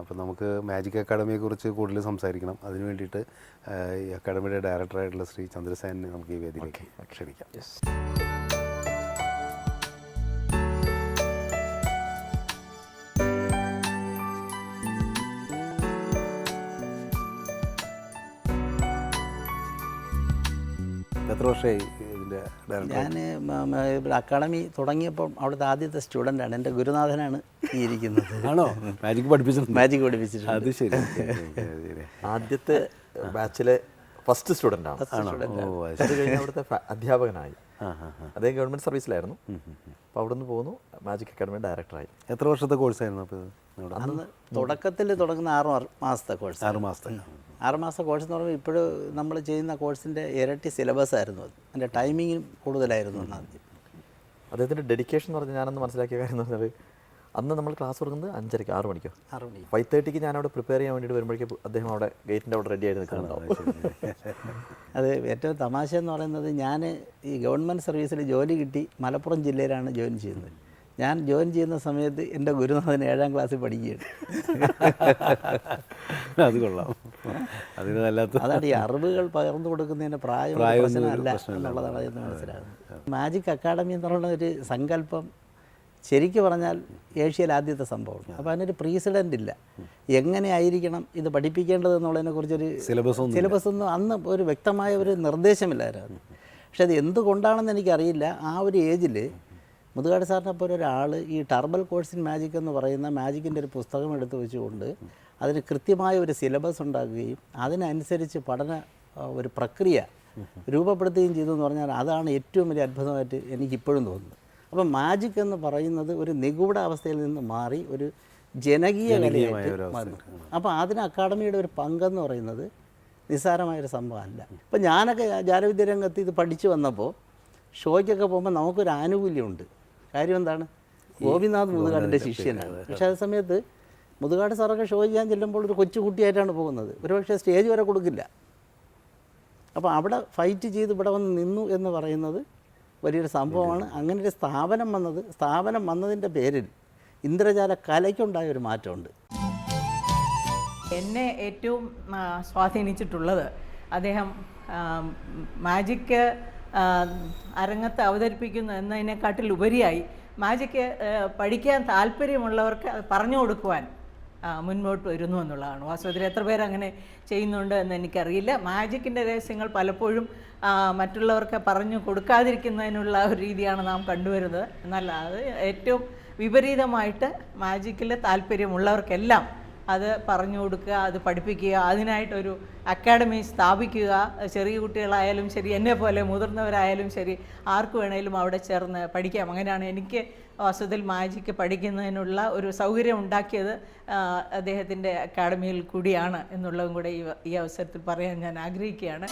അപ്പോൾ നമുക്ക് മാജിക് അക്കാഡമിയെക്കുറിച്ച് കൂടുതൽ സംസാരിക്കണം. അതിന് വേണ്ടിയിട്ട് ഈ അക്കാഡമിയുടെ ഡയറക്ടറായിട്ടുള്ള ശ്രീ ചന്ദ്രസേനെ നമുക്ക് ഈ വേദിയിലേക്ക് ക്ഷണിക്കാം. എത്ര വർഷമായി ഇതിന്റെ ഞാൻ ഞാൻ അക്കാഡമി തുടങ്ങിയപ്പോൾ അവിടുത്തെ ആദ്യത്തെ സ്റ്റുഡന്റാണ് എന്റെ ഗുരുനാഥനാണ് ഈ ഇരിക്കുന്നത്. ആണോ? മാജിക് പഠിപ്പിച്ചിട്ടുണ്ട്. മാജിക് പഠിപ്പിച്ചിട്ടുണ്ട്. അത് ശരി. ആദ്യത്തെ ബാച്ചിലെ ഫസ്റ്റ് സ്റ്റുഡന്റ് ആണ്. ഓ അത് കഴിഞ്ഞ് അവിടുത്തെ അധ്യാപകനായി. അദ്ദേഹം ഗവൺമെന്റ് സർവീസിലായിരുന്നു. അപ്പോൾ അവിടെ നിന്ന് പോകുന്നു മാജിക് അക്കാഡമി ഡയറക്ടറായി എത്ര വർഷത്തെ കോഴ്സായിരുന്നു അപ്പോൾ അന്ന് തുടക്കത്തിൽ തുടങ്ങുന്ന ആറ് മാസത്തെ കോഴ്സ് ആറ് മാസത്തെ. ആറ് മാസത്തെ കോഴ്സ് എന്ന് പറയുമ്പോൾ ഇപ്പോഴും നമ്മൾ ചെയ്യുന്ന കോഴ്സിന്റെ ഇരട്ടി സിലബസ് ആയിരുന്നു അത്. അതിന്റെ ടൈമിങ്ങും കൂടുതലായിരുന്നു ആദ്യം. അദ്ദേഹത്തിന്റെ ഡെഡിക്കേഷൻ എന്ന് പറഞ്ഞാൽ ഞാനൊന്ന് മനസ്സിലാക്കിയ കാര്യം എന്ന് പറഞ്ഞാൽ അന്ന് നമ്മൾ ക്ലാസ് തുടങ്ങുന്നത് അഞ്ചരയ്ക്ക് ആറ് മണിക്കോ? ആറ് മണി ഫൈവ് തേർട്ടിക്ക് ഞാൻ അവിടെ പ്രിപ്പയർ ചെയ്യാൻ വേണ്ടിയിട്ട് വരുമ്പോഴേക്കും അദ്ദേഹം അവിടെ ഗേറ്റിന്റെ അവിടെ റെഡി ആയിരുന്നു നിൽക്കുന്നുണ്ടാവും അത് ഏറ്റവും തമാശ എന്ന് പറയുന്നത് ഞാൻ ഈ ഗവൺമെന്റ് സർവീസിൽ ജോലി കിട്ടി മലപ്പുറം ജില്ലയിലാണ് ജോയിൻ ചെയ്യുന്നത്. ഞാൻ ജോയിൻ ചെയ്യുന്ന സമയത്ത് എന്റെ ഗുരുനാഥൻ ഏഴാം ക്ലാസ്സിൽ പഠിക്കുകയാണ്. അത് കൊള്ളാം. അതിന് നല്ലാത്ത അതാണ് ഈ അറിവുകൾ പകർന്നു കൊടുക്കുന്നതിന് പ്രായം പ്രശ്നമല്ല. എന്നുള്ളതാണ് അതിന് മനസ്സിലാകുന്നത്. മാജിക് അക്കാഡമി എന്ന് പറയുന്ന ഒരു സങ്കല്പം ശരിക്കു പറഞ്ഞാൽ ഏഷ്യയിൽ ആദ്യത്തെ സംഭവമാണ്. അപ്പോൾ അതിനൊരു പ്രീസിഡന്റ് ഇല്ല. എങ്ങനെ ആയിരിക്കണം ഇത് പഠിപ്പിക്കേണ്ടത് എന്നുള്ളതിനെക്കുറിച്ചൊരു സിലബസ് സിലബസ് ഒന്നും അന്ന് ഒരു വ്യക്തമായ ഒരു നിർദ്ദേശമില്ലായിരുന്നു. പക്ഷെ അത് എന്തുകൊണ്ടാണെന്ന് എനിക്കറിയില്ല. ആ ഒരു ഏജിൽ മുതുകാട് സാറിനെ പോലെ ഒരാൾ ഈ ടർബൽ കോഴ്സ് ഇൻ മാജിക് എന്ന് പറയുന്ന മാജിക്കിന്റെ ഒരു പുസ്തകം എടുത്തു വെച്ചുകൊണ്ട് അതിന് കൃത്യമായ ഒരു സിലബസ് ഉണ്ടാക്കുകയും അതിനനുസരിച്ച് പഠന ഒരു പ്രക്രിയ രൂപപ്പെടുത്തുകയും ചെയ്തു എന്ന് പറഞ്ഞാൽ അതാണ് ഏറ്റവും വലിയ അത്ഭുതമായിട്ട് എനിക്കിപ്പോഴും തോന്നുന്നത്. അപ്പം മാജിക് എന്ന് പറയുന്നത് ഒരു നിഗൂഢ അവസ്ഥയിൽ നിന്ന് മാറി ഒരു ജനകീയ കലയായിട്ട് മാറുന്നു അപ്പോൾ അതിന് അക്കാഡമിയുടെ ഒരു പങ്കെന്ന് പറയുന്നത് നിസ്സാരമായൊരു സംഭവമല്ല. ഇപ്പം ഞാനൊക്കെ ജാലവിദ്യ രംഗത്ത് ഇത് പഠിച്ചു വന്നപ്പോൾ ഷോയ്ക്കൊക്കെ പോകുമ്പോൾ നമുക്കൊരു ആനുകൂല്യമുണ്ട്. കാര്യം എന്താണ്? ഗോപിനാഥ് മുതുകാടിന്റെ ശിഷ്യനാണ്. പക്ഷേ അതേ സമയത്ത് മുതുകാട് സാറൊക്കെ ഷോ ചെയ്യാൻ ചെല്ലുമ്പോൾ ഒരു കൊച്ചു കുട്ടിയായിട്ടാണ് പോകുന്നത്. ഒരുപക്ഷെ സ്റ്റേജ് വരെ കൊടുക്കില്ല. അപ്പോൾ അവിടെ ഫൈറ്റ് ചെയ്ത് ഇവിടെ വന്ന് നിന്നു എന്ന് പറയുന്നത് വലിയൊരു സംഭവമാണ്. അങ്ങനെ ഒരു സ്ഥാപനം വന്നത് സ്ഥാപനം വന്നതിന്റെ പേരിൽ ഇന്ദ്രജാല കലയ്ക്കുണ്ടായ ഒരു മാറ്റമുണ്ട്. എന്നെ ഏറ്റവും സ്വാധീനിച്ചിട്ടുള്ളത് അദ്ദേഹം മാജിക്ക് അരങ്ങത്ത് അവതരിപ്പിക്കുന്നു എന്നതിനെക്കാട്ടിൽ ഉപരിയായി മാജിക്ക് പഠിക്കാൻ താല്പര്യമുള്ളവർക്ക് പറഞ്ഞു കൊടുക്കുവാൻ മുന്നോട്ട് വരുന്നു എന്നുള്ളതാണ്. വാസ്തവത്തിൽ എത്ര പേർ അങ്ങനെ ചെയ്യുന്നുണ്ട് എന്ന് എനിക്കറിയില്ല. മാജിക്കിന്റെ രഹസ്യങ്ങൾ പലപ്പോഴും മറ്റുള്ളവർക്ക് പറഞ്ഞു കൊടുക്കാതിരിക്കുന്നതിനുള്ള ഒരു രീതിയാണ് നാം കണ്ടുവരുന്നത്. എന്നാൽ അത് ഏറ്റവും വിപരീതമായിട്ട് മാജിക്കിൽ താല്പര്യമുള്ളവർക്കെല്ലാം അത് പറഞ്ഞു കൊടുക്കുക അത് പഠിപ്പിക്കുക അതിനായിട്ടൊരു അക്കാഡമി സ്ഥാപിക്കുക. ചെറിയ കുട്ടികളായാലും ശരി എന്നെ പോലെ മുതിർന്നവരായാലും ശരി ആർക്ക് വേണേലും അവിടെ ചേർന്ന് പഠിക്കാം. അങ്ങനെയാണ് എനിക്ക് വസുതിൽ മാജിക്ക് പഠിക്കുന്നതിനുള്ള ഒരു സൗകര്യം ഉണ്ടാക്കിയത് അദ്ദേഹത്തിന്റെ അക്കാഡമിയിൽ കൂടിയാണ് എന്നുള്ളതും കൂടെ ഈ അവസരത്തിൽ പറയാൻ ഞാൻ ആഗ്രഹിക്കുകയാണ്.